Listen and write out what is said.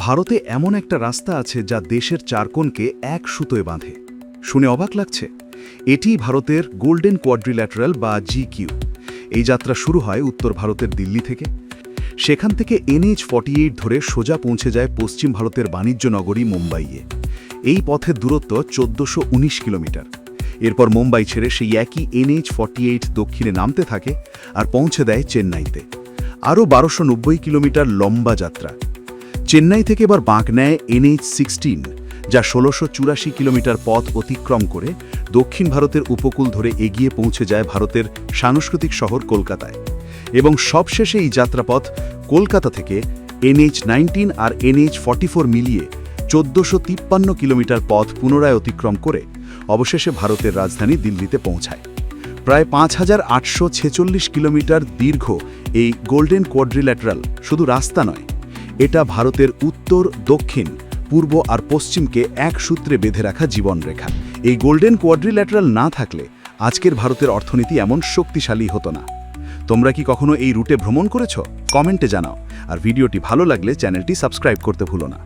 ভারতে এমন একটা রাস্তা আছে যা দেশের চারকোণকে এক সুতোয় বাঁধে। শুনে অবাক লাগছে? এটি ভারতের গোল্ডেন কোয়াড্রিল্যাটারাল বা জি কিউ। এই যাত্রা শুরু হয় উত্তর ভারতের দিল্লি থেকে। সেখান থেকে এনএইচ ফর্টি ধরে সোজা পৌঁছে যায় পশ্চিম ভারতের বাণিজ্য নগরী মুম্বাইয়ে। এই পথের দূরত্ব চোদ্দোশো কিলোমিটার। এরপর মুম্বাই ছেড়ে সেই একই এনএইচ ফর্টি এইট দক্ষিণে নামতে থাকে আর পৌঁছে দেয় চেন্নাইতে। আরও বারোশো কিলোমিটার লম্বা যাত্রা। চেন্নাই থেকে এবার বাঁক নেয় এনএইচ সিক্সটিন, যা ষোলোশো চুরাশি কিলোমিটার পথ অতিক্রম করে দক্ষিণ ভারতের উপকূল ধরে এগিয়ে পৌঁছে যায় ভারতের সাংস্কৃতিক শহর কলকাতায়। এবং সবশেষে এই যাত্রাপথ কলকাতা থেকে এনএইচ নাইনটিন আর এনএইচ ফর্টি মিলিয়ে চোদ্দোশো তিপ্পান্ন কিলোমিটার পথ পুনরায় অতিক্রম করে অবশেষে ভারতের রাজধানী দিল্লিতে পৌঁছায়। প্রায় পাঁচ হাজার আটশো ছেচল্লিশ কিলোমিটার দীর্ঘ এই গোল্ডেন কোয়াড্রিল্যাটারাল শুধু রাস্তা নয় এটা ভারতের উত্তর, দক্ষিণ, পূর্ব আর পশ্চিমকে এক সূত্রে বেঁধে রাখা জীবনরেখা। এই গোল্ডেন কোয়াড্রিল্যাটারাল না থাকলে আজকের ভারতের অর্থনীতি এমন শক্তিশালী হতো না। তোমরা কি কখনো এই রুটে ভ্রমণ করেছ? কমেন্টে জানাও। আর ভিডিওটি ভালো লাগলে চ্যানেলটি সাবস্ক্রাইব করতে ভুলো না।